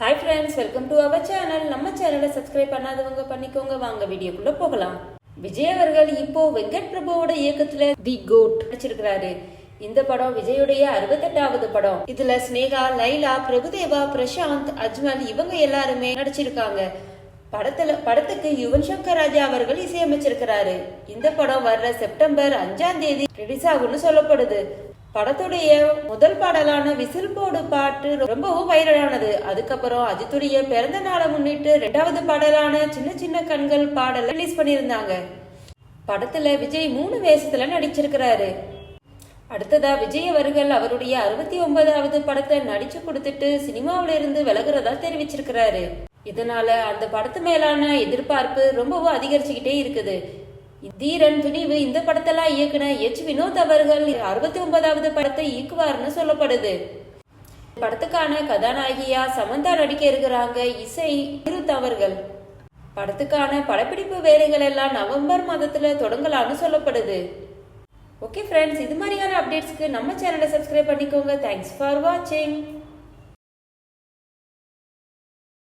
Hi friends welcome to our channel நம்ம சேனலை subscribe பண்ணாதவங்க பண்ணிக்கோங்க. வாங்க வீடியோக்குள்ள போகலாம். விஜய் அவர்கள் இப்போ வெங்கட் பிரபுவோட இயக்கத்துல தி கோட் நடிச்சிருக்கிறாரு. இந்த படம் விஜயுடைய அறுபத்தெட்டாவது படம். இதுல ஸ்னேகா லைலா பிரபுதேவா பிரசாந்த் அஜ்மல் இவங்க எல்லாருமே நடிச்சிருக்காங்க. படத்துல படத்துக்கு யுவன் சங்கர் ராஜா அவர்கள் இசையமைச்சிருக்கிறாரு. இந்த படம் வர்ற செப்டம்பர் அஞ்சாம் தேதி ரிலீஸ் ஆகும்னு சொல்லப்படுது. படத்துடைய முதல் பாடலான விசில் போடு பாட்டு ரொம்பவும் வைரலானது. அதுக்கப்புறம் அஜித்துடைய பிறந்த நாளை முன்னிட்டு ரெண்டாவது பாடலான சின்ன சின்ன கண்கள் பாடல ரிலீஸ் பண்ணியிருந்தாங்க. படத்துல விஜய் மூணு வேஷத்துல நடிச்சிருக்கிறாரு. அடுத்ததா விஜய் அவர்கள் அவருடைய அறுபத்தி ஒன்பதாவது படத்தை நடிச்சு கொடுத்துட்டு சினிமாவில இருந்து விலகுறதா தெரிவிச்சிருக்கிறாரு. இதனால அந்த படத்து மேலான எதிர்பார்ப்பு ரொம்பவும் அதிகரிச்சுக்கிட்டே இருக்குது. தீரன் துணிவு இந்த படத்தெல்லாம் இயக்குன எச். வினோத் அவர்கள் அறுபத்தி ஒன்பதாவது படத்தை இயக்குவார்னு சொல்லப்படுது. படத்துக்கான கதாநாயகியா சமந்தா நடிக்க இருக்கிறாங்க இசை நிருத் அவர்கள். படத்துக்கான படப்பிடிப்பு வேலைகள் எல்லாம் நவம்பர் மாதத்துல தொடங்கலாம்னு சொல்லப்படுது. ஓகே ஃப்ரெண்ட்ஸ் இது மாதிரியான அப்டேட்ஸ்க்கு நம்ம சேனலை சப்ஸ்கிரைப் பண்ணிக்கோங்க. தேங்க்ஸ் ஃபார் வாட்சிங்